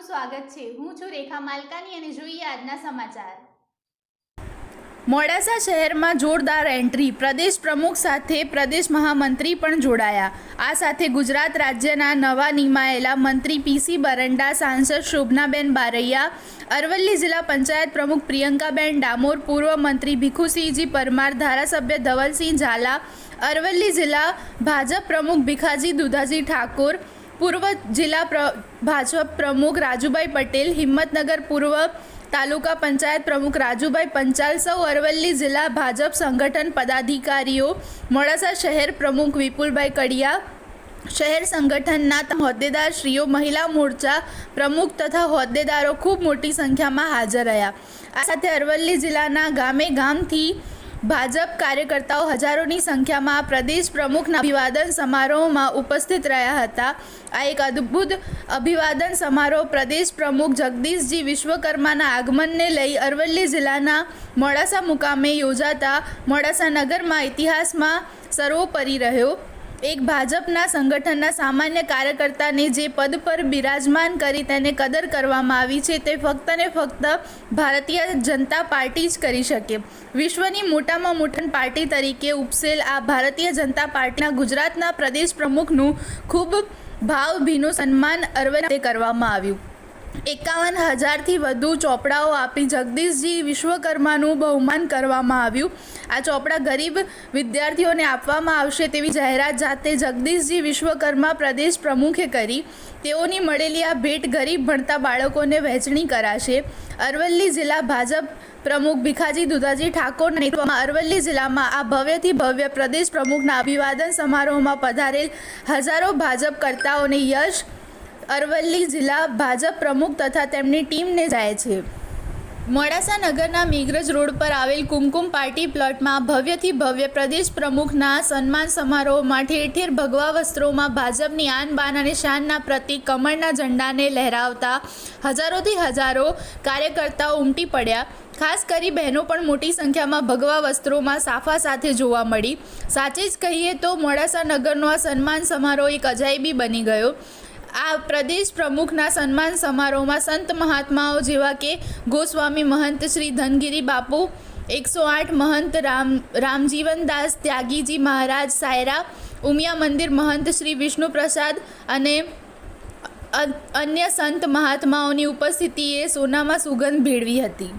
સ્વાગત છે. હું છું રેખા માલકાની અને જોઈએ આજના સમાચાર. મોડાસા શહેરમાં જોરદાર એન્ટ્રી. પ્રદેશ પ્રમુખ સાથે પ્રદેશ મહામંત્રી પણ જોડાયા. આ સાથે ગુજરાત રાજ્યના નવા નિમાયેલા મંત્રી પીસી બરંડા, સાંસદ શોભનાબેન બારૈયા, અરવલ્લી જિલ્લા પંચાયત પ્રમુખ પ્રિયંકાબેન ડામોર, પૂર્વ મંત્રી ભીખુસિંહજી પરમાર, ધારાસભ્ય ધવલસિંહ ઝાલા, અરવલ્લી જિલ્લા ભાજપ પ્રમુખ ભીખાજી દુધાજી ઠાકોર પૂર્વ જિલ્લા ભાજપ પ્રમુખ રાજુભાઈ પટેલ, હિંમતનગર પૂર્વ તાલુકા પંચાયત પ્રમુખ રાજુભાઈ પંચાલ, સૌ અરવલ્લી જિલ્લા ભાજપ સંગઠન પદાધિકારીઓ, મોડાસા શહેર પ્રમુખ વિપુલભાઈ કડિયા, શહેર સંગઠનના હોદ્દેદાર હોદ્દેદારશ્રીઓ, મહિલા મોરચા પ્રમુખ તથા હોદ્દેદારો ખૂબ મોટી સંખ્યામાં હાજર રહ્યા. આ સાથે અરવલ્લી જિલ્લાના ગામે ગામથી ભાજપ કાર્યકર્તાઓ હજારોની સંખ્યામાં પ્રદેશ પ્રમુખના અભિવાદન સમારોહમાં ઉપસ્થિત રહ્યા હતા. આ એક અદ્ભુત અભિવાદન સમારોહ પ્રદેશ પ્રમુખ જગદીશજી વિશ્વકર્માના આગમનને લઈ અરવલ્લી જિલ્લાના મોડાસા મુકામે યોજાતા મોડાસા નગરમાં ઇતિહાસમાં સર્વોપરી રહ્યો. એક ભાજપના સંગઠનના સામાન્ય કાર્યકર્તાને જે પદ પર બિરાજમાન કરી તેને કદર કરવામાં આવી છે, તે ફક્ત ને ફક્ત ભારતીય જનતા પાર્ટી જ કરી શકે. વિશ્વની મોટામાં મોટી પાર્ટી તરીકે ઉપસેલ આ ભારતીય જનતા પાર્ટીના ગુજરાતના પ્રદેશ પ્રમુખનું ખૂબ ભાવભીનું સન્માન અરવલ્લી કરવામાં આવ્યું. એકાવન હજારથી વધુ ચોપડાઓ આપી જગદીશજી વિશ્વકર્માનું બહુમાન કરવામાં આવ્યું. આ ચોપડા ગરીબ વિદ્યાર્થીઓને આપવામાં આવશે તેવી જાહેરાત જાતે જગદીશજી વિશ્વકર્મા પ્રદેશ પ્રમુખે કરી. તેઓની મળેલી આ ભેટ ગરીબ ભણતા બાળકોને વહેંચણી કરાશે. અરવલ્લી જિલ્લા ભાજપ પ્રમુખ ભીખાજી દુધાજી ઠાકોર નેતૃત્વમાં અરવલ્લી જિલ્લામાં આ ભવ્યથી ભવ્ય પ્રદેશ પ્રમુખના અભિવાદન સમારોહમાં પધારેલ હજારો ભાજપ કર્તાઓને યશ અરવલ્લી જિલ્લા ભાજપ પ્રમુખ તથા તેમની ટીમને જાય છે. મોડાસા નગરના મેઘરજ રોડ પર આવેલ કુમકુમ પાર્ટી પ્લોટમાં ભવ્યથી ભવ્ય પ્રદેશ પ્રમુખના સન્માન સમારોહમાં ઠેર ભગવા વસ્ત્રોમાં ભાજપની આન બાન અને શાનના પ્રતિક કમળના ઝંડાને લહેરાવતા હજારોથી હજારો કાર્યકર્તાઓ ઉમટી પડ્યા. ખાસ કરી બહેનો પણ મોટી સંખ્યામાં ભગવા વસ્ત્રોમાં સાફા સાથે જોવા મળી. સાચે જ કહીએ તો મોડાસા નગરનો આ સન્માન સમારોહ એક અજાયબી બની ગયો. આ પ્રદેશ પ્રમુખના સન્માન સમારોહમાં સંત મહાત્માઓ જેવા કે ગોસ્વામી મહંત શ્રી ધનગીરી બાપુ, એકસો આઠ મહંત રામ, રામજીવનદાસ ત્યાગીજી મહારાજ સાયરા, ઉમિયા મંદિર મહંત શ્રી વિષ્ણુ પ્રસાદ અને અન્ય સંત મહાત્માઓની ઉપસ્થિતિએ સોનામાં સુગંધ ભેળવી હતી.